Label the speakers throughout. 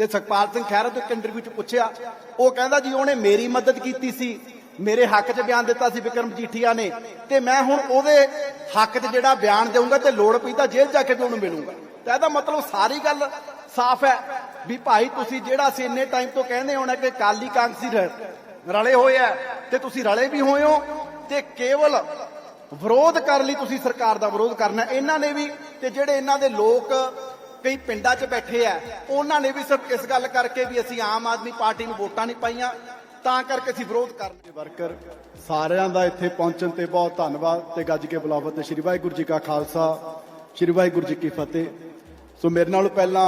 Speaker 1: ਤੇ ਸੁਖਪਾਲ ਸਿੰਘ ਖਹਿਰਾ ਤੋਂ ਇੱਕ ਇੰਟਰਵਿਊ 'ਚ ਪੁੱਛਿਆ, ਉਹ ਕਹਿੰਦਾ ਜੀ ਉਹਨੇ ਮੇਰੀ ਮਦਦ ਕੀਤੀ ਸੀ, ਮੇਰੇ ਹੱਕ 'ਚ ਬਿਆਨ ਦਿੱਤਾ ਸੀ ਵਿਕਰਮ ਜੀਠੀਆ ਨੇ, ਤੇ ਮੈਂ ਹੁਣ ਉਹਦੇ ਹੱਕ 'ਚ ਜਿਹੜਾ ਬਿਆਨ ਦੇਊਂਗਾ ਤੇ ਲੋੜ ਪਈ ਤਾਂ ਜੇਲ੍ਹ ਜਾ ਕੇ ਵੀ ਉਹਨੂੰ ਮਿਲੂੰਗਾ। ਤਾਂ ਇਹਦਾ ਮਤਲਬ ਸਾਰੀ ਗੱਲ ਸਾਫ਼ ਹੈ ਵੀ ਭਾਈ ਤੁਸੀਂ ਜਿਹੜਾ ਅਸੀਂ ਇੰਨੇ ਟਾਈਮ ਤੋਂ ਕਹਿੰਦੇ ਹੋਣਾ ਕਿ ਕਾਲੀ ਕਾਂਗਸੀ ਰਲੇ ਹੋਏ ਆ ਤੇ ਤੁਸੀਂ ਰਲੇ ਵੀ ਹੋਏ ਹੋ ਤੇ ਕੇਵਲ ਵਿਰੋਧ ਕਰਨ ਲਈ ਤੁਸੀਂ ਸਰਕਾਰ ਦਾ ਵਿਰੋਧ ਕਰਨਾ ਇਹਨਾਂ ਨੇ ਵੀ ਤੇ ਜਿਹੜੇ ਇਹਨਾਂ ਦੇ ਲੋਕ ਕਈ ਪਿੰਡਾਂ 'ਚ ਬੈਠੇ ਆ। ਉਹਨਾਂ ਨੇ ਵੀ ਸਿਰਫ ਇਸ ਗੱਲ ਕਰਕੇ ਵੀ ਅਸੀਂ ਆਮ ਆਦਮੀ ਪਾਰਟੀ ਨੂੰ ਵੋਟਾਂ ਨਹੀਂ ਪਾਈਆਂ, ਤਾਂ ਕਰਕੇ ਅਸੀਂ ਵਿਰੋਧ ਕਰਨੇ ਵਰਕਰ, ਸਾਰਿਆਂ ਦਾ ਇੱਥੇ ਪਹੁੰਚਣ ਤੇ ਬਹੁਤ ਧੰਨਵਾਦ ਤੇ ਗੱਜ ਕੇ ਬੁਲਾਵਤ ਸ਼੍ਰੀ ਵਾਹਿਗੁਰੂ ਜੀ ਕਾ ਖਾਲਸਾ, ਸ਼੍ਰੀ ਵਾਹਿਗੁਰੂ ਜੀ ਕੀ ਫਤਿਹ। ਸੋ ਮੇਰੇ ਨਾਲੋਂ ਪਹਿਲਾਂ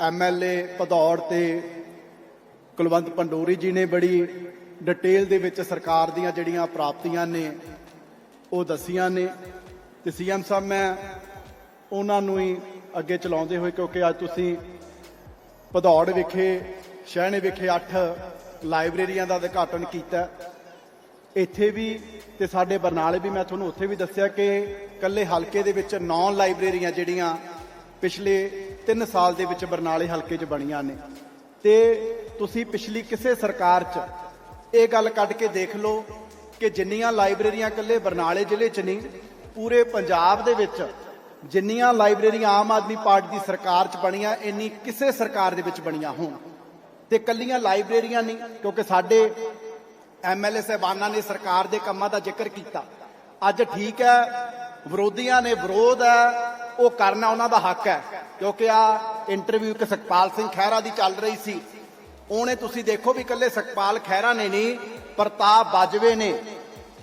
Speaker 1: ਐਮਐਲਏ ਭਦੌੜ ਤੇ ਕੁਲਵੰਤ ਪੰਡੋਰੀ ਜੀ ਨੇ ਬੜੀ ਡਿਟੇਲ ਦੇ ਵਿੱਚ ਸਰਕਾਰ ਦੀਆਂ ਜਿਹੜੀਆਂ ਪ੍ਰਾਪਤੀਆਂ ਨੇ, ਉਹ ਦੱਸੀਆਂ ਨੇ। ਤੇ ਸੀਐਮ ਸਾਹਿਬ, ਮੈਂ ਉਹਨਾਂ ਨੂੰ ਹੀ ਅੱਗੇ ਚਲਾਉਂਦੇ ਹੋਏ, ਕਿਉਂਕਿ ਅੱਜ ਤੁਸੀਂ ਭਦੌੜ ਵਿਖੇ, ਸ਼ਹਿਣੇ ਵਿਖੇ 8 ਲਾਇਬ੍ਰੇਰੀਆਂ ਦਾ ਉਦਘਾਟਨ ਕੀਤਾ। ਇੱਥੇ ਵੀ ਤੇ ਸਾਡੇ ਬਰਨਾਲੇ ਵੀ, ਮੈਂ ਤੁਹਾਨੂੰ ਉੱਥੇ ਵੀ ਦੱਸਿਆ ਕਿ ਕੱਲੇ ਹਲਕੇ ਦੇ ਵਿੱਚ 9 ਲਾਇਬ੍ਰੇਰੀਆਂ ਜਿਹੜੀਆਂ ਪਿਛਲੇ 3 ਸਾਲ ਦੇ ਵਿੱਚ ਬਰਨਾਲੇ ਹਲਕੇ 'ਚ ਬਣੀਆਂ ਨੇ। ਤੇ ਤੁਸੀਂ ਪਿਛਲੀ ਕਿਸੇ ਸਰਕਾਰ 'ਚ ਇਹ ਗੱਲ ਕੱਢ ਕੇ ਦੇਖ ਲਓ ਕਿ ਜਿੰਨੀਆਂ ਲਾਇਬ੍ਰੇਰੀਆਂ ਕੱਲੇ ਬਰਨਾਲੇ ਜ਼ਿਲ੍ਹੇ 'ਚ ਨਹੀਂ, ਪੂਰੇ ਪੰਜਾਬ ਦੇ ਵਿੱਚ ਜਿੰਨੀਆਂ ਲਾਇਬ੍ਰੇਰੀਆਂ ਆਮ ਆਦਮੀ ਪਾਰਟੀ ਦੀ ਸਰਕਾਰ 'ਚ ਬਣੀਆਂ, ਇੰਨੀ ਕਿਸੇ ਸਰਕਾਰ ਦੇ ਵਿੱਚ ਬਣੀਆਂ ਹੋਣ। ਤੇ ਕੱਲੀਆਂ ਲਾਇਬ੍ਰੇਰੀਆਂ ਨਹੀਂ, ਕਿਉਂਕਿ ਸਾਡੇ ਐਮਐਲਏ ਸਾਹਿਬਾਨਾਂ ਨੇ ਸਰਕਾਰ ਦੇ ਕੰਮਾਂ ਦਾ ਜ਼ਿਕਰ ਕੀਤਾ। ਅੱਜ ਠੀਕ ਹੈ, ਵਿਰੋਧੀਆਂ ਨੇ ਵਿਰੋਧ ਹੈ, ਉਹ ਕਰਨਾ ਉਹਨਾਂ ਦਾ ਹੱਕ ਹੈ। ਕਿਉਂਕਿ ਆ ਇੰਟਰਵਿਊ ਇੱਕ ਸੁਖਪਾਲ ਸਿੰਘ ਖਹਿਰਾ ਦੀ ਚੱਲ ਰਹੀ ਸੀ। ਉਹਨੇ ਤੁਸੀਂ ਦੇਖੋ ਵੀ ਇਕੱਲੇ ਸੁਖਪਾਲ ਖਹਿਰਾ ਨੇ ਨਹੀਂ, ਪ੍ਰਤਾਪ ਬਾਜਵੇ ਨੇ।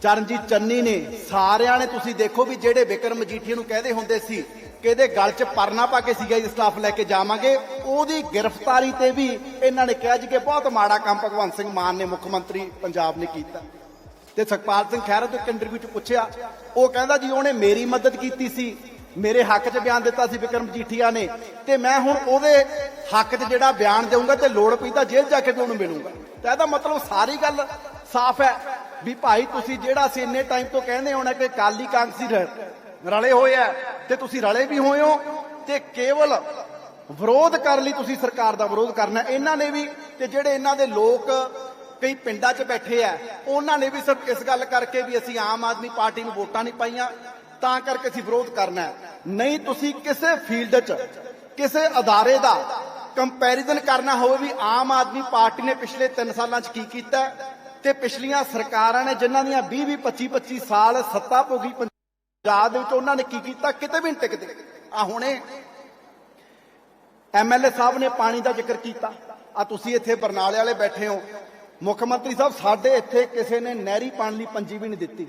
Speaker 1: ਚਰਨਜੀਤ ਚੰਨੀ ਨੇ ਸਾਰਿਆਂ ਨੇ ਤੁਸੀਂ ਦੇਖੋ ਵੀ ਜਿਹੜੇ ਵਿਕਰਮ ਮਜੀਠੀਆ ਨੂੰ ਕਹਦੇ ਹੁੰਦੇ ਸੀ ਕਿ ਇਹਦੇ ਗਲ 'ਚ ਪਰਨਾ ਪਾ ਕੇ ਸੀਗਾ ਸਟਾਫ ਲੈ ਕੇ ਜਾਵਾਂਗੇ, ਉਹਦੀ ਗ੍ਰਿਫਤਾਰੀ ਤੇ ਵੀ ਇਹਨਾਂ ਨੇ ਕਿਹਾ ਜੀ ਕਿ ਬਹੁਤ ਮਾੜਾ ਕੰਮ ਭਗਵੰਤ ਸਿੰਘ ਮਾਨ ਨੇ ਮੁੱਖ ਮੰਤਰੀ ਪੰਜਾਬ ਨੇ ਕੀਤਾ। ਤੇ ਸੁਖਪਾਲ ਸਿੰਘ ਖਹਿਰਾ ਤੋਂ ਇੱਕ ਇੰਟਰਵਿਊ 'ਚ ਪੁੱਛਿਆ, ਉਹ ਕਹਿੰਦਾ ਜੀ ਉਹਨੇ ਮੇਰੀ ਮਦਦ ਕੀਤੀ ਸੀ, ਮੇਰੇ ਹੱਕ 'ਚ ਬਿਆਨ ਦਿੱਤਾ ਸੀ ਵਿਕਰਮ ਜੀਠੀਆ ਨੇ, ਤੇ ਮੈਂ ਹੁਣ ਉਹਦੇ ਹੱਕ 'ਚ ਜਿਹੜਾ ਬਿਆਨ ਦੇਊਂਗਾ ਤੇ ਲੋੜ ਪਈ ਤਾਂ ਜੇਲ੍ਹ ਜਾ ਕੇ ਵੀ ਉਹਨੂੰ ਮਿਲੂੰਗਾ। ਤਾਂ ਇਹਦਾ ਮਤਲਬ ਸਾਰੀ ਗੱਲ ਸਾਫ਼ ਹੈ ਵੀ ਭਾਈ ਤੁਸੀਂ ਜਿਹੜਾ ਅਸੀਂ ਇੰਨੇ ਟਾਈਮ ਤੋਂ ਕਹਿੰਦੇ ਹੋਣਾ ਕਿ ਕਾਲੀ ਕਾਂਗਰਸੀ ਰਲੇ ਹੋਏ ਆ ਤੇ ਤੁਸੀਂ ਰਲੇ ਵੀ ਹੋਏ ਹੋ ਤੇ ਕੇਵਲ ਵਿਰੋਧ ਕਰਨ ਲਈ ਤੁਸੀਂ ਸਰਕਾਰ ਦਾ ਵਿਰੋਧ ਕਰਨਾ ਇਹਨਾਂ ਨੇ ਵੀ ਤੇ ਜਿਹੜੇ ਇਹਨਾਂ ਦੇ ਲੋਕ ਕਈ ਪਿੰਡਾਂ 'ਚ ਬੈਠੇ ਆ ਉਹਨਾਂ ਨੇ ਵੀ ਸਿਰਫ ਇਸ ਗੱਲ ਕਰਕੇ ਵੀ ਅਸੀਂ ਆਮ ਆਦਮੀ ਪਾਰਟੀ ਨੂੰ ਵੋਟਾਂ ਨਹੀਂ ਪਾਈਆਂ, ਤਾਂ ਕਰਕੇ ਅਸੀਂ ਵਿਰੋਧ ਕਰਨਾ ਨਹੀਂ, ਤੁਸੀਂ ਕਿਸੇ ਫੀਲਡ 'ਚ, ਕਿਸੇ ਅਦਾਰੇ ਦਾ ਕੰਪੈਰੀਜ਼ਨ ਕਰਨਾ ਹੋਵੇ ਵੀ ਆਮ ਆਦਮੀ ਪਾਰਟੀ ਨੇ ਪਿਛਲੇ 3 ਸਾਲਾਂ 'ਚ ਕੀ ਕੀਤਾ ਤੇ ਪਿਛਲੀਆਂ ਸਰਕਾਰਾਂ ਨੇ ਜਿਨ੍ਹਾਂ ਦੀਆਂ 20 20 25 25 ਸਾਲ ਸੱਤਾ ਭੋਗੀ ਪੰਜਾਬ ਦੇ ਵਿੱਚ ਉਹਨਾਂ ਨੇ ਕੀ ਕੀਤਾ? ਕਿਤੇ ਵੀ ਨਹੀਂ ਟਿਕਦੇ। ਆ ਹੁਣੇ ਐਮਐਲਏ ਸਾਹਿਬ ਨੇ ਪਾਣੀ ਦਾ ਜ਼ਿਕਰ ਕੀਤਾ। ਆ ਤੁਸੀਂ ਇੱਥੇ ਬਰਨਾਲੇ ਵਾਲੇ ਬੈਠੇ ਹੋ। ਮੁੱਖ ਮੰਤਰੀ ਸਾਹਿਬ, ਸਾਡੇ ਇੱਥੇ ਕਿਸੇ ਨੇ ਨਹਿਰੀ ਪਾਣੀ ਲਈ ਪੰਜੀ ਵੀ ਨਹੀਂ ਦਿੱਤੀ।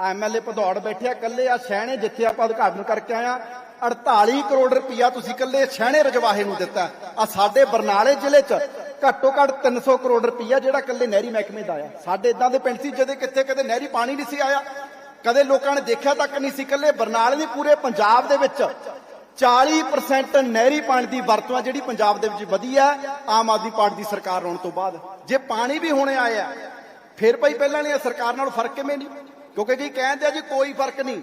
Speaker 1: ਐਮਐਲਏ ਭਦੌੜ ਬੈਠਿਆ ਕੱਲੇ ਆ ਸ਼ਹਿਣੇ ਜਿੱਥੇ ਆਪਾਂ ਉਦਘਾਟਨ ਕਰਕੇ ਆਇਆ 48 ਕਰੋੜ ਰੁਪਇਆ ਤੁਸੀਂ ਕੱਲੇ ਸ਼ਹਿਣੇ ਰਜਵਾਹੇ ਨੂੰ ਦਿੱਤਾ। ਆ ਸਾਡੇ ਬਰਨਾਲੇ ਜ਼ਿਲ੍ਹੇ 'ਚ ਘੱਟੋ ਘੱਟ 300 ਕਰੋੜ ਰੁਪਈਆ ਜਿਹੜਾ ਕੱਲੇ ਨਹਿਰੀ ਮਹਿਕਮੇ ਦਾ ਆਇਆ ਸਾਡੇ ਇਦਾਂ ਦੇ ਪਿੰਡ ਸੀ ਜਿਹਦੇ ਕਿੱਥੇ ਕਦੇ ਨਹਿਰੀ ਪਾਣੀ ਨਹੀਂ ਸੀ ਆਇਆ, ਕਦੇ ਲੋਕਾਂ ਨੇ ਦੇਖਿਆ ਤੱਕ ਨਹੀਂ ਸੀ ਕੱਲੇ ਬਰਨਾਲੇ ਦੀ ਪੂਰੇ ਪੰਜਾਬ ਦੇ ਵਿੱਚ 40% ਨਹਿਰੀ ਪਾਣੀ ਦੀ ਵਰਤੋਂ ਆ, ਜਿਹੜੀ ਪੰਜਾਬ ਦੇ ਵਿੱਚ ਵਧੀ ਆ, ਆਮ ਆਦਮੀ ਪਾਰਟੀ ਦੀ ਸਰਕਾਰ ਆਉਣ ਤੋਂ ਬਾਅਦ। ਜੇ ਪਾਣੀ ਵੀ ਹੁਣੇ ਆਇਆ, ਫਿਰ ਭਾਈ ਪਹਿਲਾਂ ਵਾਲੀ ਸਰਕਾਰ ਨਾਲ ਫ਼ਰਕ ਕਿਵੇਂ ਨਹੀਂ? ਕਿਉਂਕਿ ਜੀ ਕਹਿੰਦੇ ਆ ਜੀ, ਕੋਈ ਫ਼ਰਕ ਨਹੀਂ।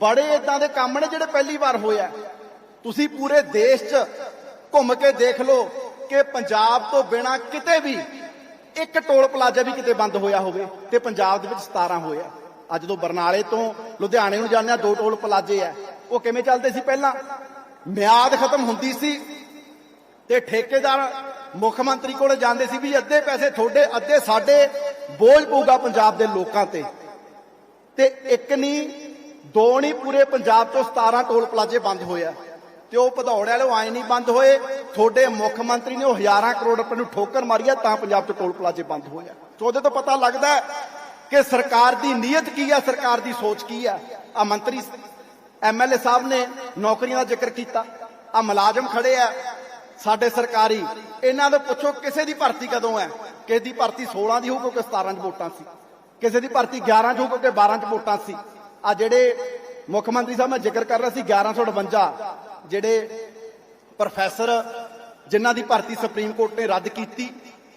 Speaker 1: ਬੜੇ ਇਦਾਂ ਦੇ ਕੰਮ ਨੇ ਜਿਹੜੇ ਪਹਿਲੀ ਵਾਰ ਹੋਇਆ। ਤੁਸੀਂ ਪੂਰੇ ਦੇਸ਼ 'ਚ ਘੁੰਮ ਕੇ ਦੇਖ ਲਓ ਕਿ ਪੰਜਾਬ ਤੋਂ ਬਿਨਾ ਕਿਤੇ ਵੀ ਇੱਕ ਟੋਲ ਪਲਾਜ਼ਾ ਵੀ ਕਿਤੇ ਬੰਦ ਹੋਇਆ ਹੋਵੇ ਤੇ ਪੰਜਾਬ ਦੇ ਵਿੱਚ 17 ਹੋਇਆ ਅੱਜ ਜਦੋਂ ਬਰਨਾਲੇ ਤੋਂ ਲੁਧਿਆਣੇ ਨੂੰ ਜਾਂਦੇ ਆ, ਦੋ ਟੋਲ ਪਲਾਜ਼ੇ ਆ। ਉਹ ਕਿਵੇਂ ਚੱਲਦੇ ਸੀ ਪਹਿਲਾਂ? ਮਿਆਦ ਖਤਮ ਹੁੰਦੀ ਸੀ ਤੇ ਠੇਕੇਦਾਰ ਮੁੱਖ ਮੰਤਰੀ ਕੋਲ ਜਾਂਦੇ ਸੀ ਵੀ ਅੱਧੇ ਪੈਸੇ ਤੁਹਾਡੇ, ਅੱਧੇ ਸਾਡੇ, ਬੋਝ ਪਊਗਾ ਪੰਜਾਬ ਦੇ ਲੋਕਾਂ ਤੇ। ਤੇ ਇੱਕ ਨਹੀਂ, ਦੋ ਨਹੀਂ, ਪੂਰੇ ਪੰਜਾਬ ਤੋਂ 17 ਟੋਲ ਪਲਾਜ਼ੇ ਬੰਦ ਹੋਇਆ ਤੇ ਉਹ ਭਦੌੜ ਵਾਲੇ ਆਏ ਨਹੀਂ, ਬੰਦ ਹੋਏ। ਤੁਹਾਡੇ ਮੁੱਖ ਮੰਤਰੀ ਨੇ ਉਹ ਹਜ਼ਾਰਾਂ ਕਰੋੜ ਰੁਪਏ ਨੂੰ ਠੋਕਰ ਮਾਰੀ ਹੈ, ਤਾਂ ਪੰਜਾਬ ਚ ਟੋਲ ਪਲਾਜ਼ੇ ਬੰਦ ਹੋਇਆ ਸੋ ਉਹਦੇ ਤੋਂ ਪਤਾ ਲੱਗਦਾ ਕਿ ਸਰਕਾਰ ਦੀ ਨੀਅਤ ਕੀ ਹੈ, ਸਰਕਾਰ ਦੀ ਸੋਚ ਕੀ ਹੈ। ਆ ਮੰਤਰੀ ਐਮਐਲਏ ਸਾਹਿਬ ਨੇ ਨੌਕਰੀਆਂ ਦਾ ਜ਼ਿਕਰ ਕੀਤਾ। ਆ ਮੁਲਾਜ਼ਮ ਖੜੇ ਆ। ਸਾਡੇ ਸਰਕਾਰੀ, ਇਹਨਾਂ ਤੋਂ ਪੁੱਛੋ ਕਿਸੇ ਦੀ ਭਰਤੀ ਕਦੋਂ ਹੈ? ਕਿਸੇ ਦੀ ਭਰਤੀ 16 ਦੀ ਹੋਊ ਕਿਉਂਕਿ 17 ਚ ਵੋਟਾਂ ਸੀ। ਕਿਸੇ ਦੀ ਭਰਤੀ 11 ਚ ਹੋਊ ਕਿਉਂਕਿ 12 ਚ ਵੋਟਾਂ ਸੀ। ਆ ਜਿਹੜੇ ਮੁੱਖ ਮੰਤਰੀ ਸਾਹਿਬ ਮੈਂ ਜ਼ਿਕਰ ਕਰ ਰਿਹਾ ਸੀ 1158 ਜਿਹੜੇ ਪ੍ਰੋਫੈਸਰ ਜਿਨ੍ਹਾਂ ਦੀ ਭਰਤੀ ਸੁਪਰੀਮ ਕੋਰਟ ਨੇ ਰੱਦ ਕੀਤੀ,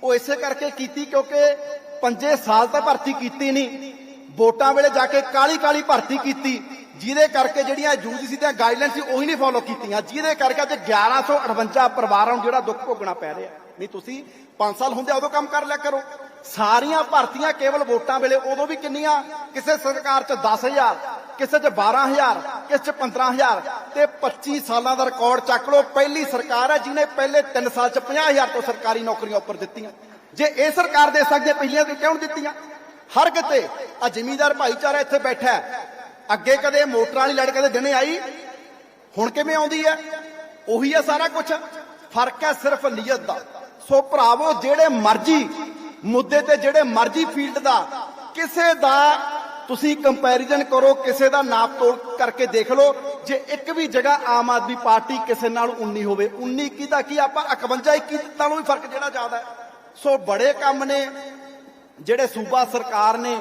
Speaker 1: ਉਹ ਇਸੇ ਕਰਕੇ ਕੀਤੀ ਕਿਉਂਕਿ ਪੰਜੇ ਸਾਲ ਤਾਂ ਭਰਤੀ ਕੀਤੀ ਨਹੀਂ, ਵੋਟਾਂ ਵੇਲੇ ਜਾ ਕੇ ਕਾਲੀ ਕਾਲੀ ਭਰਤੀ ਕੀਤੀ, ਜਿਹਦੇ ਕਰਕੇ ਜਿਹੜੀਆਂ ਯੂਜੀਸੀ ਦੀਆਂ ਗਾਈਡਲਾਈਨ ਸੀ ਉਹੀ ਨਹੀਂ ਫੋਲੋ ਕੀਤੀਆਂ, ਜਿਹਦੇ ਕਰਕੇ ਅੱਜ 1158 ਪਰਿਵਾਰਾਂ ਨੂੰ ਜਿਹੜਾ ਦੁੱਖ ਭੋਗਣਾ ਪੈ ਰਿਹਾ। ਨਹੀਂ, ਤੁਸੀਂ 5 ਸਾਲ ਹੁੰਦੇ ਉਦੋਂ ਕੰਮ ਕਰ ਲਿਆ ਕਰੋ। ਸਾਰੀਆਂ ਭਰਤੀਆਂ ਕੇਵਲ ਵੋਟਾਂ ਵੇਲੇ, ਉਦੋਂ ਵੀ ਕਿੰਨੀਆਂ? ਕਿਸੇ ਸਰਕਾਰ 'ਚ 10000 ਕਿਸੇ 'ਚ 12000 ਕਿਸੇ 'ਚ 15000 ਤੇ 25 ਸਾਲਾਂ ਦਾ ਰਿਕਾਰਡ ਚੱਕ ਲਓ। ਪਹਿਲੀ ਸਰਕਾਰ ਹੈ ਜਿਹਨੇ ਪਹਿਲੇ 3 ਸਾਲ 'ਚ 50000 ਤੋਂ ਸਰਕਾਰੀ ਨੌਕਰੀਆਂ ਉੱਪਰ ਦਿੱਤੀਆਂ। ਜੇ ਇਹ ਸਰਕਾਰ ਦੇ ਸਕਦੇ ਹੈ, ਪਹਿਲੀਆਂ ਤੇ ਕਿਉਂ ਦਿੱਤੀਆਂ? ਹਰ ਕਿਤੇ ਆ ਜ਼ਿਮੀਂਦਾਰ ਭਾਈਚਾਰਾ ਇੱਥੇ ਬੈਠਾ ਹੈ। ਅੱਗੇ ਕਦੇ ਮੋਟਰਾਂ ਵਾਲੀ ਲੜ ਕਦੇ ਦਿਨੇ ਆਈ। ਹੁਣ ਕਿਵੇਂ ਆਉਂਦੀ ਹੈ? ਉਹੀ ਹੈ ਸਾਰਾ ਕੁਝ ਫ਼ਰਕ ਹੈ ਸਿਰਫ ਨੀਅਤ ਦਾ। ਸੋ ਭਰਾਵੋ ਜਿਹੜੇ ਮਰਜ਼ੀ ਮੁੱਦੇ ਤੇ ਜਿਹੜੇ ਮਰਜ਼ੀ ਫੀਲਡ ਦਾ ਕਿਸੇ ਦਾ ਤੁਸੀਂ ਕੰਪੈਰੀਜ਼ਨ ਕਰੋ, ਕਿਸੇ ਦਾ ਨਾਪ ਤੋੜ ਕਰਕੇ ਦੇਖ ਲਓ, ਜੇ ਇੱਕ ਵੀ ਜਗ੍ਹਾ ਆਮ ਆਦਮੀ ਪਾਰਟੀ ਕਿਸੇ ਨਾਲ 19 ਹੋਵੇ 19 ਕੀ ਦਾ ਕੀ? ਆਪਾਂ 51 21 ਨਾਲੋਂ ਵੀ ਫ਼ਰਕ ਜਿਹੜਾ ਜ਼ਿਆਦਾ ਸੋ ਬੜੇ ਕੰਮ ਨੇ, ਜਿਹੜੇ ਸੂਬਾ ਸਰਕਾਰ ਨੇ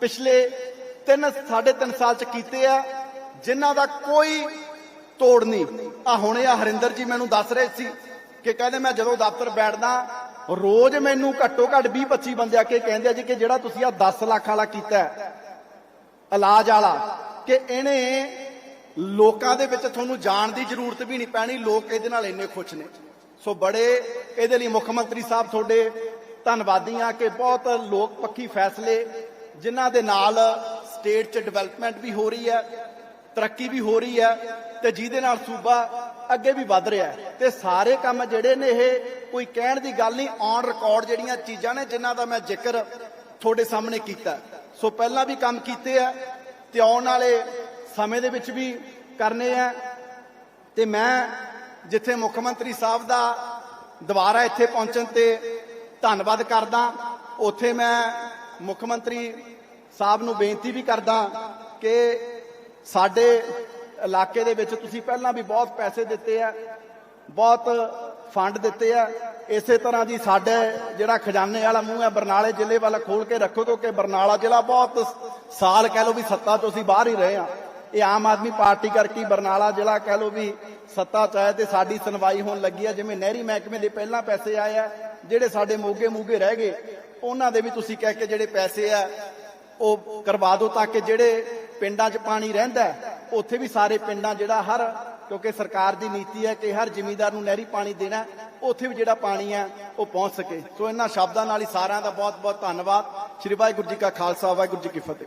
Speaker 1: ਪਿਛਲੇ 3 3.5 ਸਾਲ ਚ ਕੀਤੇ ਆ, ਜਿਨ੍ਹਾਂ ਦਾ ਕੋਈ ਤੋੜ ਨਹੀਂ। ਆ ਹੁਣੇ ਆ ਹਰਿੰਦਰ ਜੀ ਮੈਨੂੰ ਦੱਸ ਰਹੇ ਸੀ ਕਿ ਕਹਿੰਦੇ ਮੈਂ ਜਦੋਂ ਦਫ਼ਤਰ ਬੈਠਦਾ, ਰੋਜ਼ ਮੈਨੂੰ ਘੱਟੋ ਘੱਟ 20 25 ਬੰਦੇ ਆ ਕੇ ਕਹਿੰਦੇ ਆ ਜੀ ਕਿ ਜਿਹੜਾ ਤੁਸੀਂ ਆ 10 ਲੱਖ ਵਾਲਾ ਕੀਤਾ ਇਲਾਜ ਵਾਲਾ ਕਿ ਇਹਨੇ ਲੋਕਾਂ ਦੇ ਵਿੱਚ ਤੁਹਾਨੂੰ ਜਾਣ ਦੀ ਜ਼ਰੂਰਤ ਵੀ ਨਹੀਂ ਪੈਣੀ, ਲੋਕ ਇਹਦੇ ਨਾਲ ਇੰਨੇ ਖੁਸ਼ ਨੇ। ਸੋ ਬੜੇ ਇਹਦੇ ਲਈ ਮੁੱਖ ਮੰਤਰੀ ਸਾਹਿਬ ਤੁਹਾਡੇ ਧੰਨਵਾਦੀ ਆ ਕਿ ਬਹੁਤ ਲੋਕ ਪੱਖੀ ਫੈਸਲੇ ਜਿਨ੍ਹਾਂ ਦੇ ਨਾਲ ਸਟੇਟ 'ਚ ਡਿਵੈਲਪਮੈਂਟ ਵੀ ਹੋ ਰਹੀ ਹੈ, ਤਰੱਕੀ ਵੀ ਹੋ ਰਹੀ ਹੈ ਤੇ ਜਿਹਦੇ ਨਾਲ ਸੂਬਾ ਅੱਗੇ ਵੀ ਵੱਧ ਰਿਹਾ ਹੈ। ਤੇ ਸਾਰੇ ਕੰਮ ਜਿਹੜੇ ਨੇ ਇਹ ਕੋਈ ਕਹਿਣ ਦੀ ਗੱਲ ਨਹੀਂ ਔਨ ਰਿਕਾਰਡ ਜਿਹੜੀਆਂ ਚੀਜ਼ਾਂ ਨੇ ਜਿਨ੍ਹਾਂ ਦਾ ਮੈਂ ਜ਼ਿਕਰ ਤੁਹਾਡੇ ਸਾਹਮਣੇ ਕੀਤਾ। ਸੋ ਪਹਿਲਾਂ ਵੀ ਕੰਮ ਕੀਤੇ ਆ ਤੇ ਆਉਣ ਵਾਲੇ ਸਮੇਂ ਦੇ ਵਿੱਚ ਵੀ ਕਰਨੇ ਆ। ਤੇ ਮੈਂ ਜਿੱਥੇ ਮੁੱਖ ਮੰਤਰੀ ਸਾਹਿਬ ਦਾ ਦੁਬਾਰਾ ਇੱਥੇ ਪਹੁੰਚਣ ਤੇ ਧੰਨਵਾਦ ਕਰਦਾ, ਉੱਥੇ ਮੈਂ ਮੁੱਖ ਮੰਤਰੀ ਸਾਹਿਬ ਨੂੰ ਬੇਨਤੀ ਵੀ ਕਰਦਾ ਕਿ ਸਾਡੇ ਇਲਾਕੇ ਦੇ ਵਿੱਚ ਤੁਸੀਂ ਪਹਿਲਾਂ ਵੀ ਬਹੁਤ ਪੈਸੇ ਦਿੱਤੇ ਆ, ਬਹੁਤ ਫੰਡ ਦਿੱਤੇ ਆ। ਇਸੇ ਤਰ੍ਹਾਂ ਦੀ ਸਾਡੇ ਜਿਹੜਾ ਖਜ਼ਾਨੇ ਵਾਲਾ ਮੂੰਹ ਹੈ ਬਰਨਾਲੇ ਜ਼ਿਲ੍ਹੇ ਵੱਲ ਖੋਲ ਕੇ ਰੱਖੋ, ਕਿਉਂਕਿ ਬਰਨਾਲਾ ਜ਼ਿਲ੍ਹਾ ਬਹੁਤ ਸਾਲ ਕਹਿ ਲਓ ਵੀ ਸੱਤਾ ਤੋਂ ਅਸੀਂ ਬਾਹਰ ਹੀ ਰਹੇ ਆ ਇਹ ਆਮ ਆਦਮੀ ਪਾਰਟੀ ਕਰਕੇ ਬਰਨਾਲਾ ਜ਼ਿਲ੍ਹਾ ਕਹਿ ਲਓ ਵੀ ਸੱਤਾ ਚ ਆਇਆ ਤੇ ਸਾਡੀ ਸੁਣਵਾਈ ਹੋਣ ਲੱਗੀ ਆ। ਜਿਵੇਂ ਨਹਿਰੀ ਮਹਿਕਮੇ ਦੇ ਪਹਿਲਾਂ ਪੈਸੇ ਆਏ ਆ, ਜਿਹੜੇ ਸਾਡੇ ਮੋਗੇ ਮੋਗੇ ਰਹਿ ਗਏ, ਉਹਨਾਂ ਦੇ ਵੀ ਤੁਸੀਂ ਕਹਿ ਕੇ ਜਿਹੜੇ ਪੈਸੇ ਆ, ਉਹ ਕਰਵਾ ਦਿਓ ਤਾਂ ਕਿ ਜਿਹੜੇ ਪਿੰਡਾਂ 'ਚ ਪਾਣੀ ਰਹਿੰਦਾ, ਉੱਥੇ ਵੀ ਸਾਰੇ ਪਿੰਡਾਂ ਜਿਹੜਾ ਹਰ ਕਿਉਂਕਿ ਸਰਕਾਰ ਦੀ ਨੀਤੀ ਹੈ ਕਿ ਹਰ ਜ਼ਿਮੀਂਦਾਰ ਨੂੰ ਨਹਿਰੀ ਪਾਣੀ ਦੇਣਾ ਉੱਥੇ ਵੀ ਜਿਹੜਾ ਪਾਣੀ ਹੈ, ਉਹ ਪਹੁੰਚ ਸਕੇ। ਸੋ ਇਹਨਾਂ ਸ਼ਬਦਾਂ ਨਾਲ ਹੀ ਸਾਰਿਆਂ ਦਾ ਬਹੁਤ ਬਹੁਤ ਧੰਨਵਾਦ। ਸ਼੍ਰੀ ਵਾਹਿਗੁਰੂ ਜੀ ਕਾ ਖਾਲਸਾ, ਵਾਹਿਗੁਰੂ ਜੀ ਕੀ ਫਤਿਹ।